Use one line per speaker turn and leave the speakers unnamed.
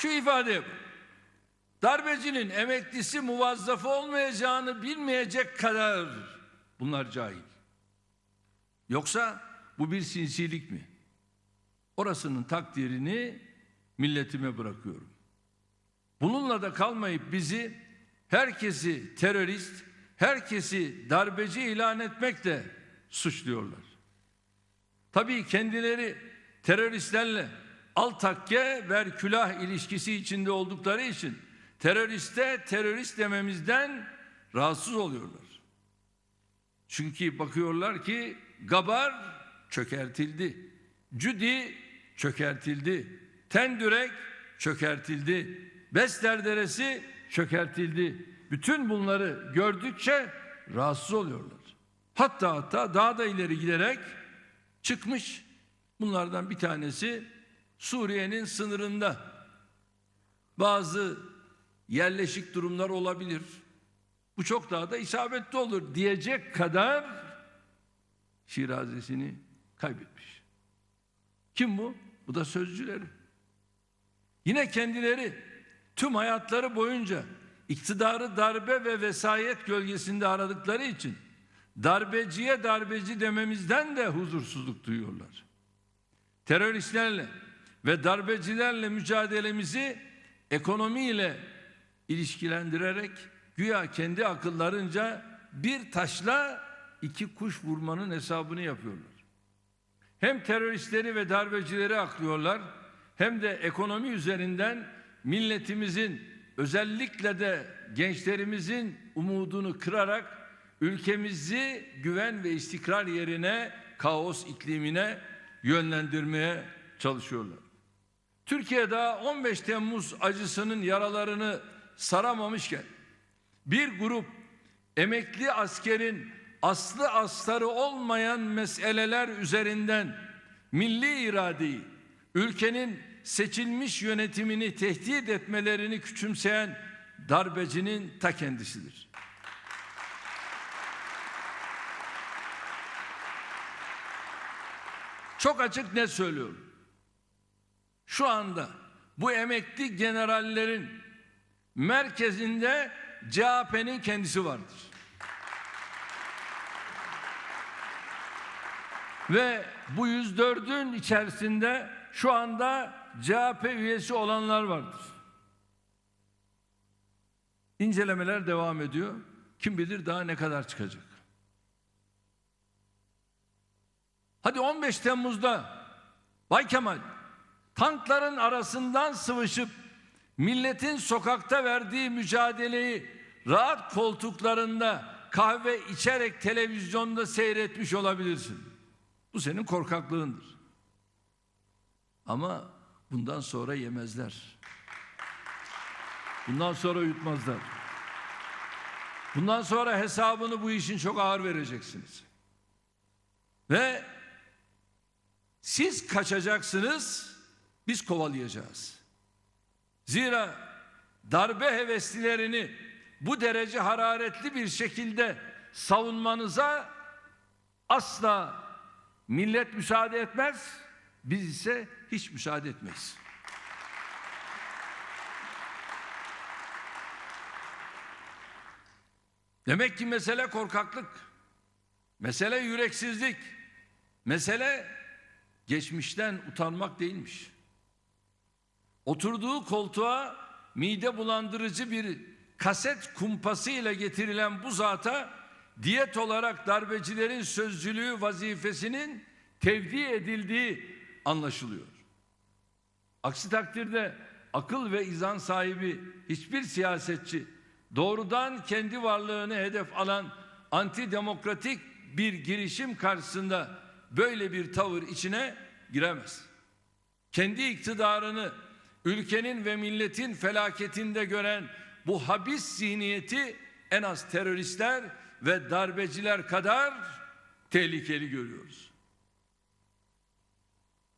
Şu ifade Darbecinin emeklisi muvazzafı olmayacağını bilmeyecek kadar bunlar cahil. Yoksa bu bir sinsilik mi? Orasının takdirini milletime bırakıyorum. Bununla da kalmayıp bizi herkesi terörist, herkesi darbeci ilan etmekle suçluyorlar. Tabii kendileri teröristlerle al takke ver külah ilişkisi içinde oldukları için teröriste terörist dememizden rahatsız oluyorlar. Çünkü bakıyorlar ki Gabar çökertildi. Cüdi çökertildi. Tendürek çökertildi. Besler Deresi çökertildi. Bütün bunları gördükçe rahatsız oluyorlar. Hatta hatta daha da ileri giderek çıkmış. Bunlardan bir tanesi Suriye'nin sınırında bazı yerleşik durumlar olabilir. Bu çok daha da isabetli olur diyecek kadar şirazesini kaybetmiş. Kim bu? Bu da sözcüleri. Yine kendileri tüm hayatları boyunca iktidarı darbe ve vesayet gölgesinde aradıkları için darbeciye darbeci dememizden de huzursuzluk duyuyorlar. Teröristlerle ve darbecilerle mücadelemizi ekonomiyle ilişkilendirerek güya kendi akıllarınca bir taşla iki kuş vurmanın hesabını yapıyorlar. Hem teröristleri ve darbecileri aklıyorlar hem de ekonomi üzerinden milletimizin özellikle de gençlerimizin umudunu kırarak ülkemizi güven ve istikrar yerine kaos iklimine yönlendirmeye çalışıyorlar. Türkiye daha 15 Temmuz acısının yaralarını saramamışken bir grup emekli askerin aslı astarı olmayan meseleler üzerinden milli iradeyi, ülkenin seçilmiş yönetimini tehdit etmelerini küçümseyen darbecinin ta kendisidir. Çok açık net söylüyorum. Şu anda bu emekli generallerin merkezinde CHP'nin kendisi vardır. Ve bu 104'ün içerisinde şu anda CHP üyesi olanlar vardır. İncelemeler devam ediyor. Kim bilir daha ne kadar çıkacak. Hadi 15 Temmuz'da Bay Kemal tankların arasından sıvışıp milletin sokakta verdiği mücadeleyi rahat koltuklarında kahve içerek televizyonda seyretmiş olabilirsin. Bu senin korkaklığındır. Ama bundan sonra yemezler. Bundan sonra yutmazlar. Bundan sonra hesabını bu işin çok ağır vereceksiniz. Ve siz kaçacaksınız, biz kovalayacağız. Zira darbe heveslilerini bu derece hararetli bir şekilde savunmanıza asla millet müsaade etmez. Biz ise hiç müsaade etmeyiz. Demek ki mesele korkaklık. Mesele yüreksizlik. Mesele geçmişten utanmak değilmiş. Oturduğu koltuğa mide bulandırıcı bir kaset kumpası ile getirilen bu zata diyet olarak darbecilerin sözcülüğü vazifesinin tevdi edildiği anlaşılıyor. Aksi takdirde akıl ve izan sahibi hiçbir siyasetçi doğrudan kendi varlığını hedef alan antidemokratik bir girişim karşısında böyle bir tavır içine giremez. Kendi iktidarını ülkenin ve milletin felaketinde gören bu habis zihniyeti en az teröristler ve darbeciler kadar tehlikeli görüyoruz.